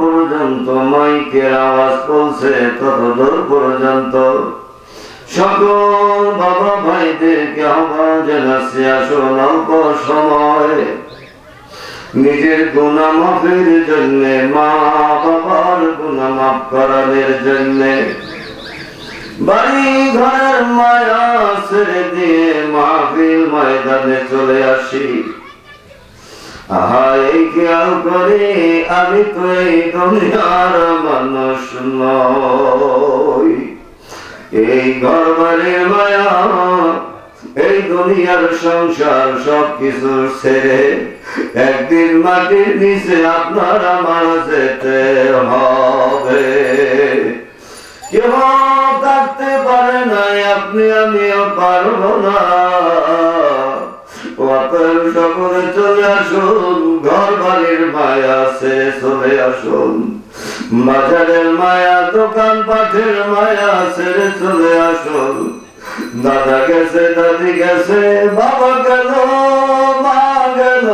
পর্যন্ত মাইকের আওয়াজ ততদূর পর্যন্ত সকল বাবা ভাইদেরকে আহ্বান জানাচ্ছি, আসুন অল্প সময় নিজের গুণা মাফের জন্য, মা বাবার গুণা মাফ করানোর জন্য। বাড়ি ঘরের মায়া ছেড়ে দিয়ে মাহফিল ময়দানে চলে আসি। খেয়াল করে আমি তো এই দুনিয়ার মানুষ নই। এই ঘর মায়া, এই দুনিয়ার সংসার সব কিছু ছেড়ে একদিন মাটির নিচে আপনার আমার যেতে হবে। কেউ থাকতে পারে নাই, আপনি আমিও পারব না। সকলে চলে আসুন ঘর বাড়ির মায়া ছেড়ে চলে আসুন। বাজারের মায়া, দোকান পাঠের মায়া ছেড়ে চলে আসুন। দাদা গেছে, দাদি গেছে, বাবা গেল, মা গেল।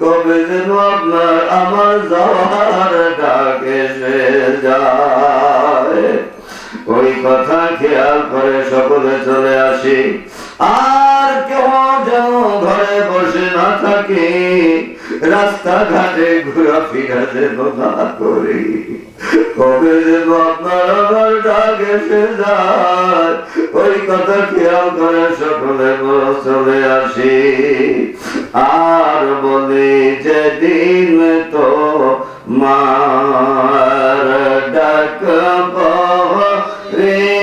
কবে যেন আপনার, আমার যাওয়ার ডাক এসে যায়। ওই কথা খেয়াল করে সকলে চলে আসি। আর কেউ যেন ঘরে বসে না থাকে, রাস্তাঘাটে না কবে আপনার ডাক এসে যায়, ওই কথা খেয়াল করে সকলে চলে আসে। আর বলে যে দিন তো মার ডাক রে